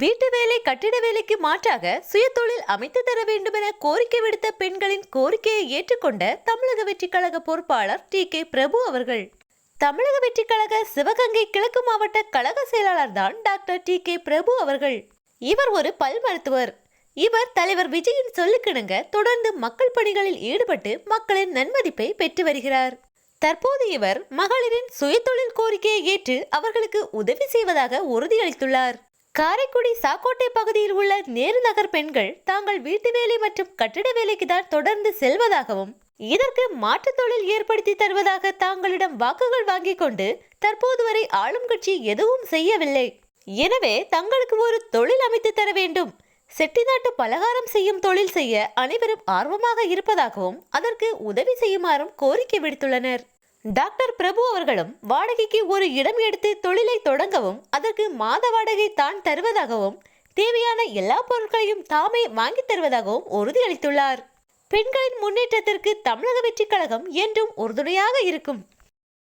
வீட்டு வேலை கட்டிட வேலைக்கு மாற்றாக சுயதொழில் அமைத்து தர வேண்டும் என கோரிக்கை விடுத்த பெண்களின் கோரிக்கையை ஏற்றுக்கொண்ட தமிழக வெற்றிக் கழக பொறுப்பாளர் டி கே பிரபு அவர்கள். தமிழக வெற்றிக் கழக சிவகங்கை கிழக்கு மாவட்ட கழக செயலாளர் தான் டாக்டர் டி கே பிரபு அவர்கள். இவர் ஒரு பல் மருத்துவர். இவர் தலைவர் விஜயின் சொல்லுக்கிணங்க தொடர்ந்து மக்கள் பணிகளில் ஈடுபட்டு மக்களின் நன்மதிப்பை பெற்று வருகிறார். தற்போது இவர் மகளிரின் சுயதொழில் கோரிக்கையை ஏற்று அவர்களுக்கு உதவி செய்வதாக உறுதியளித்துள்ளார். காரைக்குடி சாக்கோட்டை பகுதியில் உள்ள நேரு நகர் பெண்கள் தாங்கள் வீட்டு வேலை மற்றும் கட்டிட வேலைக்கு தான் தொடர்ந்து செல்வதாகவும் இதற்கு மாற்றுத் தொழில் ஏற்படுத்தி தருவதாக தாங்களிடம் வாக்குகள் வாங்கிக் கொண்டு தற்போது வரை ஆளும் கட்சி எதுவும் செய்யவில்லை. எனவே தங்களுக்கு ஒரு தொழில் அமைத்து தர வேண்டும். செட்டிநாட்டு பலகாரம் செய்யும் தொழில் செய்ய அனைவரும் ஆர்வமாக இருப்பதாகவும் அதற்கு உதவி செய்யுமாறும் கோரிக்கை விடுத்துள்ளனர். டாக்டர் பிரபு அவர்களும் வாடகைக்கு ஒரு இடம் எடுத்து தொழிலை தொடங்கவும் அதற்கு மாத வாடகை தான் தருவதாகவும் தேவையான எல்லா பொருட்களையும் தாமே வாங்கித் தருவதாகவும் உறுதியளித்துள்ளார். பெண்களின் முன்னேற்றத்திற்கு தமிழக வெற்றிக் கழகம் என்றும் உறுதுணையாக இருக்கும்.